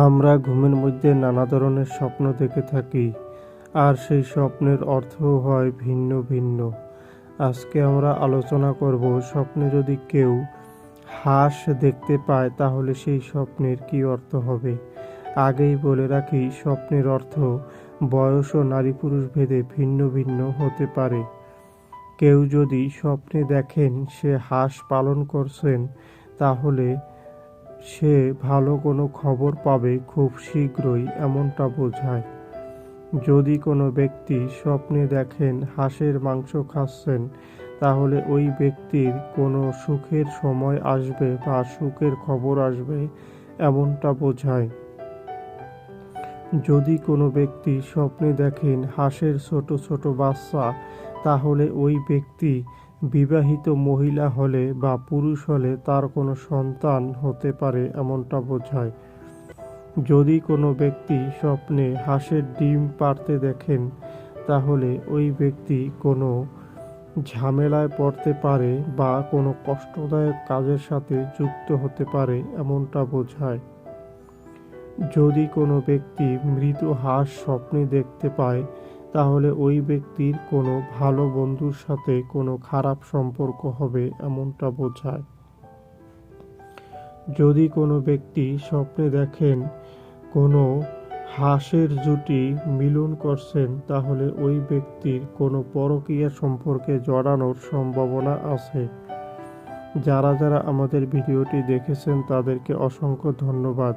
আমরা ঘুমের মধ্যে নানা ধরনের স্বপ্ন দেখে থাকি, আর সেই স্বপ্নের অর্থও হয় ভিন্ন ভিন্ন। আজকে আমরা আলোচনা করব স্বপ্নে যদি কেউ হাঁস দেখতে পায়, তাহলে সেই স্বপ্নের কী অর্থ হবে? আগেই বলে রাখি, স্বপ্নের অর্থ বয়স ও নারী পুরুষ ভেদে ভিন্ন ভিন্ন হতে পারে। কেউ যদি স্বপ্নে দেখেন সে হাঁস পালন করছেন, তাহলে সে ভালো কোনো খবর পাবে খুব শীঘ্রই এমনটা বোঝায়। যদি কোনো ব্যক্তি স্বপ্নে দেখেন হাঁসের মাংস খাচ্ছেন, তাহলে ওই ব্যক্তির কোনো সুখের সময় আসবে বা সুখের খবর আসবে এমনটা বোঝায়। যদি কোনো ব্যক্তি স্বপ্নে দেখেন হাঁসের ছোট ছোট বাচ্চা, তাহলে ওই ব্যক্তি বিবাহিত মহিলা হলে বা পুরুষ হলে তার কোনো সন্তান হতে পারে এমনটা বোঝায়। যদি কোনো ব্যক্তি স্বপ্নে হাঁসের ডিম পারতে দেখেন, তাহলে ওই ব্যক্তি কোনো ঝামেলায় পড়তে পারে বা কোনো কষ্টদায়ক কাজের সাথে যুক্ত হতে পারে এমনটা বোঝায়। যদি কোনো ব্যক্তি মৃত হাঁস স্বপ্নে দেখতে পায় তাহলে ওই ব্যক্তির কোনো ভালো বন্ধুর সাথে কোনো খারাপ সম্পর্ক হবে এমনটা বোঝায়। যদি কোনো ব্যক্তি স্বপ্নে দেখেন কোনো হাঁসের জুটি মিলন করছেন, তাহলে ওই ব্যক্তির কোনো পরকীয়া সম্পর্কে জড়ানোর সম্ভাবনা আছে। যারা যারা আমাদের ভিডিওটি দেখেছেন, তাদেরকে অসংখ্য ধন্যবাদ।